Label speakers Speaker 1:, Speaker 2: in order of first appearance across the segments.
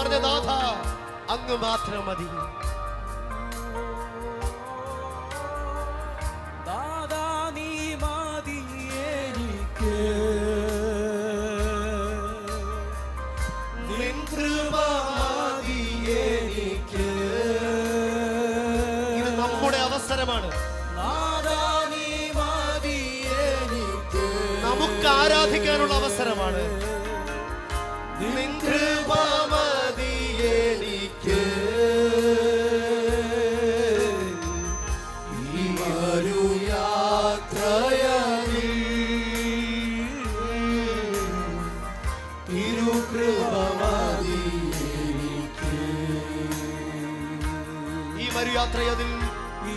Speaker 1: എന്റെ നാഥ അങ്ങ് മാത്രം മതി. അവസരമാണ്. നമുക്ക് ആരാധിക്കാനുള്ള അവസരമാണ്. നിൻ ഈ മരുയാത്രയതിൽ
Speaker 2: ഈ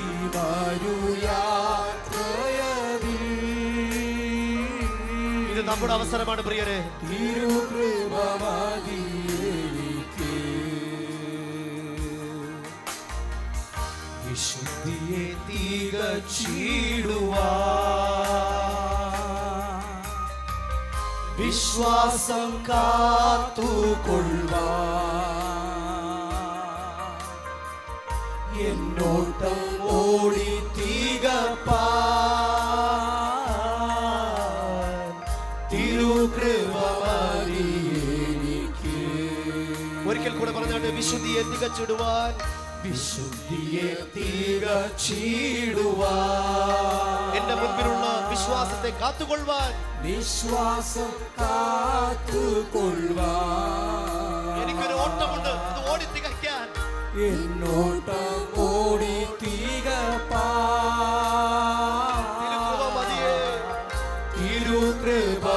Speaker 1: ഇത് നമ്മുടെ അവസരമാണ് പ്രിയരെ.
Speaker 2: തിരുകൃപ വിശുദ്ധിയെ തികച്ചിടുവാ വിശ്വാസം കാത്തുകൊള്ളുവാ എന്നോട്ടം ഓടി തികപ്പാ തിരുകൃപ മതി എനിക്ക്.
Speaker 1: ഒരിക്കൽ കൂടെ പറഞ്ഞാണ്ട് വിശുദ്ധിയെ തികച്ചിടുവാൻ.
Speaker 2: വിശുദ്ധിയെ തികച്ചിടുവാ
Speaker 1: എന്റെ മുൻപിലുള്ള വിശ്വാസത്തെ കാത്തുകൊള്ളുവാൻ.
Speaker 2: വിശ്വാസം കാത്തുകൊള്ളുവാൻ.
Speaker 1: എനിക്കൊരു ഓട്ടമുണ്ട് അത് ഓടി തികയ്ക്കാൻ.
Speaker 2: എന്നോട്ടം ഓടി തികപ്പാ
Speaker 1: തിരുകൃപ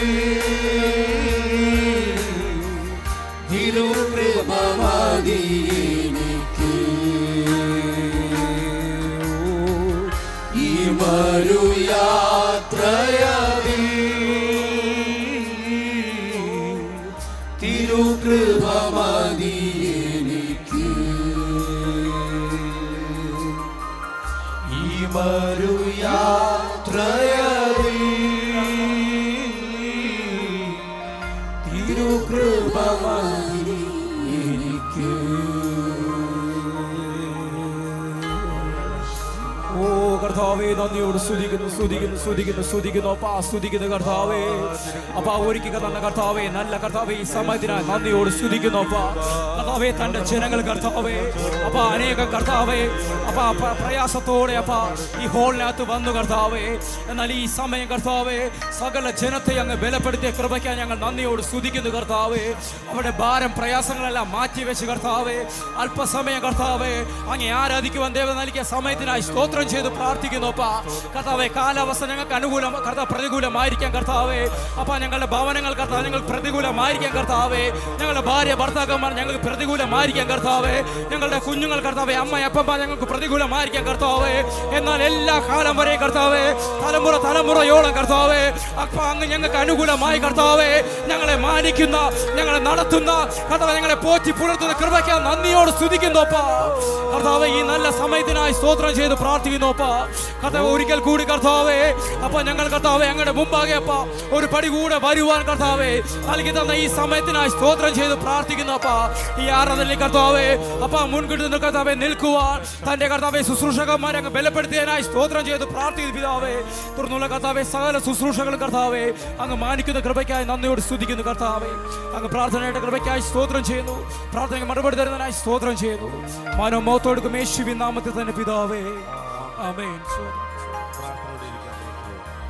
Speaker 2: തിരുകൃപ മതി എനിക്ക്. ഈ മതി കർത്താവേ നന്ദിയോട് സ്തുതിക്കുന്നു സ്തുതിക്കുന്നു സ്തുതിക്കുന്നു സ്തുതിക്കുന്നു. അപ്പാ സ്തുതിക്കുന്നു കർത്താവേ. അപ്പാ ഒരുക്കുക തന്ന കർത്താവേ. നല്ല കർത്താവേ ഈ സമയത്തിനായി നന്ദിയോട് സ്തുതിക്കുന്നു അപ്പാ. കർത്താവേ തന്റെ ജനങ്ങൾ കർത്താവേ. അപ്പാ അനേകം കർത്താവേ. അപ്പാ പ്രയാസത്തോടെ അപ്പാ ഈ ഹോളിനകത്ത് വന്നു കർത്താവേ. എന്നാൽ ഈ സമയം കർത്താവേ സകല ജനത്തെ അങ്ങ് ബലപ്പെടുത്തിയ കൃപയ്ക്കാൻ ഞങ്ങൾ നന്ദിയോട് സ്തുതിക്കുന്നു കർത്താവേ. അവിടെ ഭാരം പ്രയാസങ്ങളെല്ലാം മാറ്റി വെച്ച് കർത്താവേ. അല്പസമയം കർത്താവേ അങ്ങ് ആരാധിക്കുവാൻ ദേവ നൽകിയ സമയത്തിനായി സ്തോത്രം ചെയ്ത് പ്രാർത്ഥിക്കുന്നു. അപ്പാ കർത്താവെ കാലാവസ്ഥ ഞങ്ങൾക്ക് അനുകൂലം. കർത്താവ് പ്രതികൂലമായിരിക്കാം കർത്താവേ. അപ്പാ ഞങ്ങളുടെ ഭവനങ്ങൾ കർത്താവ് ഞങ്ങൾ പ്രതികൂലമായിരിക്കാം കർത്താവേ. ഞങ്ങളുടെ ഭാര്യ ഭർത്താക്കന്മാർ ഞങ്ങൾക്ക് പ്രതികൂലമായിരിക്കാം കർത്താവേ. ഞങ്ങളുടെ കുഞ്ഞുങ്ങൾ കർത്താവേ അമ്മ അപ്പമ്മ ഞങ്ങൾക്ക് പ്രതികൂലമായിരിക്കാം കർത്താവേ. എന്നാൽ എല്ലാ കാലം വരെ കർത്താവേ തലമുറ തലമുറയോളം കർത്താവേ അപ്പ അങ്ങ് ഞങ്ങൾക്ക് അനുകൂലമായി കർത്താവേ. ഞങ്ങളെ മാനിക്കുന്ന ഞങ്ങളെ നടത്തുന്ന കർത്താവ് ഞങ്ങളെ പോറ്റി പുലർത്തുന്ന കൃപയ്ക്ക് നന്ദിയോട് സ്തുതിക്കുന്നു കർത്താവ് ഈ നല്ല സമയത്തിനായി സ്തോത്രം ചെയ്ത് പ്രാർത്ഥിക്കുന്നു അപ്പാ. കർത്താവ് ഒരിക്കൽ കൂടി കർത്താവേ. അപ്പൊ ഞങ്ങൾ കർത്താവേ ഞങ്ങളുടെ മുമ്പാകെ അപ്പ ഒരു പടി കൂടെ വരുവാൻ കർത്താവേ. നൽകി തന്ന ഈ സമയത്തിനായി സ്തോത്രം ചെയ്ത് പ്രാർത്ഥിക്കുന്നു അപ്പ. ഈ ആരാധനയിൽ കർത്താവേ അപ്പ മുൻകിട്ട് നിന്ന് കർത്താവെ നിൽക്കുവാൻ തന്റെ കർത്താവെ ശുശ്രൂഷകന്മാരെ അങ്ങ് ബലപ്പെടുത്തിയതിനായി സ്തോത്രം ചെയ്ത് പ്രാർത്ഥിക്കുന്നു പിതാവേ. തുറന്നുള്ള കർത്താവെ സകല ശുശ്രൂഷകളും കർത്താവേ അങ്ങ് മാനിക്കുന്ന കൃപയ്ക്കായി നന്ദിയോട് സ്തുതിക്കുന്നു കർത്താവേ. അങ്ങ് പ്രാർത്ഥനയുടെ കൃപയ്ക്കായി സ്തോത്രം ചെയ്യുന്നു. പ്രാർത്ഥനയ്ക്ക് മറുപടി തരുന്നതിനായി സ്തോത്രം ചെയ്യുന്നു. മനോമോത്തോടുക്കും യേശുവിൻ നാമത്തിൽ തന്നെ പിതാവേ. Amen. Sono, sono, sono,